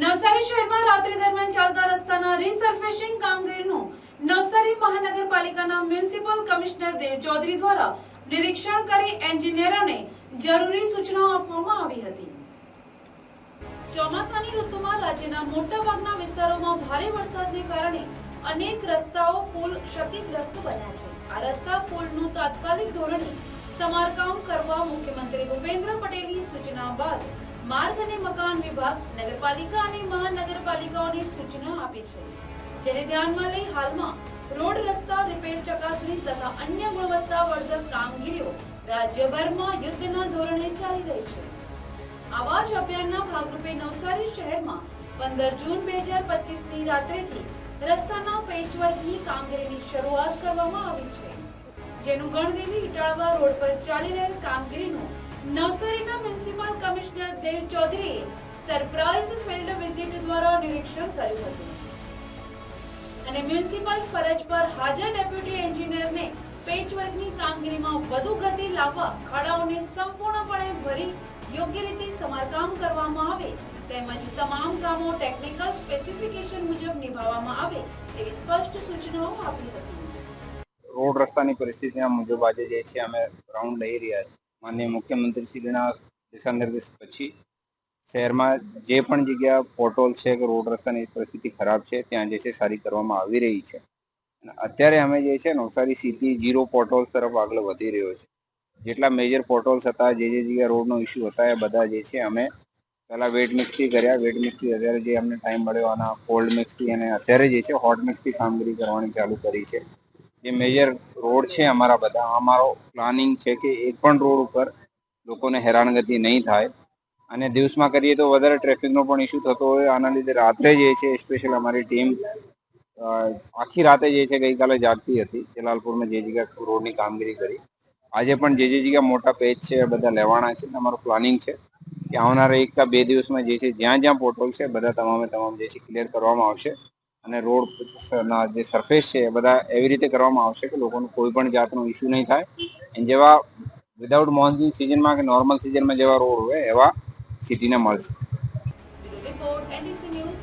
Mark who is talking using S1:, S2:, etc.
S1: નવસારી શહેરમાં રાત્રિ દરમિયાન ચાલતા રસ્તાના રીસર્ફેસિંગ કામગીરીનું નવસારી મહાનગરપાલિકાના મ્યુનિસિપલ કમિશનર દેવ ચૌધરી દ્વારા નિરીક્ષણ કરી એન્જિનિયરોને જરૂરી સૂચનાઓ આપવામાં આવી હતી. ચોમાસાની ઋતુમાં રાજ્યના મોટાભાગના વિસ્તારોમાં ભારે વરસાદને કારણે અનેક રસ્તાઓ પુલ ક્ષતિગ્રસ્ત બન્યા છે. આ રસ્તા પુલનું તાત્કાલિક ધોરણે સમારકામ કરવા મુખ્યમંત્રી ભૂપેન્દ્ર પટેલની સૂચના બાદ માર્ગ અને મકાન વિભાગ નગરપાલિકા અને મહાનગરપાલિકાઓને સૂચના આપી છે. જેને ધ્યાનમાં લઈ હાલમાં રોડ રસ્તા, રિપેર ચકાસણી તથા અન્ય ગુણવત્તાવર્ધક કામગીરીઓ રાજ્યભરમાં યુદ્ધના ધોરણે ચાલી રહી છે. આવા જ અભિયાનના ભાગરૂપે નવસારી શહેરમાં પંદર જૂન બે હજાર પચીસની રાત્રેથી રસ્તાના પેચવર્કની કામગીરીની શરૂઆત કરવામાં આવી છે. જેનું ગણદેવી ઇટાળવા રોડ પર ચાલી રહેલ કામગીરીનું નવસારીના મ્યુનિસિપલ કમિશનર દેવ ચૌધરીએ સરપ્રાઇઝ ફિલ્ડ વિઝિટ દ્વારા નિરીક્ષણ કર્યું હતું. અને મ્યુનિસિપલ ફરજ પર હાજર ડેપ્યુટી એન્જિનિયરને પેચવર્કની કામગીરીમાં વધુ ગતિ લાવવા ખાડાઓને સંપૂર્ણપણે ભરી યોગ્ય રીતે સમારકામ કરવામાં આવે તેમજ તમામ કામો ટેકનિકલ સ્પેસિફિકેશન મુજબ નિભાવવામાં આવે તેવી સ્પષ્ટ સૂચનાઓ આપી હતી.
S2: રોડ રસ્તાની પરિસ્થિતિના મુજબ આજે જે છે અમે રાઉન્ડ લઈ રહ્યા છીએ. માનનીય મુખ્યમંત્રીશ્રીના દિશા નિર્દેશ પછી શહેરમાં જે પણ જગ્યા પોર્ટોલ છે કે રોડ રસ્તાની પરિસ્થિતિ ખરાબ છે, ત્યાં જે છે સારી કરવામાં આવી રહી છે. અત્યારે અમે જે છે નવસારી સિટી જીરો પોર્ટોલ્સ તરફ આગળ વધી રહ્યો છે. જેટલા મેજર પોર્ટોલ્સ હતા, જે જે જગ્યા રોડનો ઇસ્યુ હતા, એ બધા જે છે અમે પહેલાં વેટ મિક્સથી કર્યા. વેટ મિક્સથી અત્યારે જે અમને ટાઈમ મળ્યો, આના કોલ્ડ મિક્સથી અને અત્યારે જે છે હોટ મિક્સથી કામગીરી કરવાની ચાલુ કરી છે. જે મેજર રોડ છે અમારા બધા, અમારો પ્લાનિંગ છે કે એક પણ રોડ ઉપર લોકોને હેરાનગતિ નહીં થાય. અને દિવસમાં કરીએ તો વધારે ટ્રાફિકનો પણ ઇસ્યુ થતો હોય. આના લીધે રાત્રે જે છે સ્પેશિયલ અમારી ટીમ આખી રાતે જે છે, ગઈકાલે જાગતી હતી. જલાલપુરમાં જે જગ્યા રોડની કામગીરી કરી. આજે પણ જે જે જગ્યા મોટા પેજ છે, બધા લેવાના છે. અમારું પ્લાનિંગ છે કે આવનારા એક બે દિવસમાં જે છે, જ્યાં જ્યાં પોર્ટલ છે, બધા તમામે તમામ જે છે ક્લિયર કરવામાં આવશે. અને રોડ ના, જે સરફેસ છે, એ બધા એવી રીતે કરવામાં આવશે કે લોકોને કોઈ પણ જાતનો ઇસ્યુ નહીં થાય. જેવા વિધાઉટ મોન્સૂન સિઝનમાં કે નોર્મલ સિઝનમાં જેવા રોડ હોય, એવા સિટીને મળશે.
S1: Report NDC news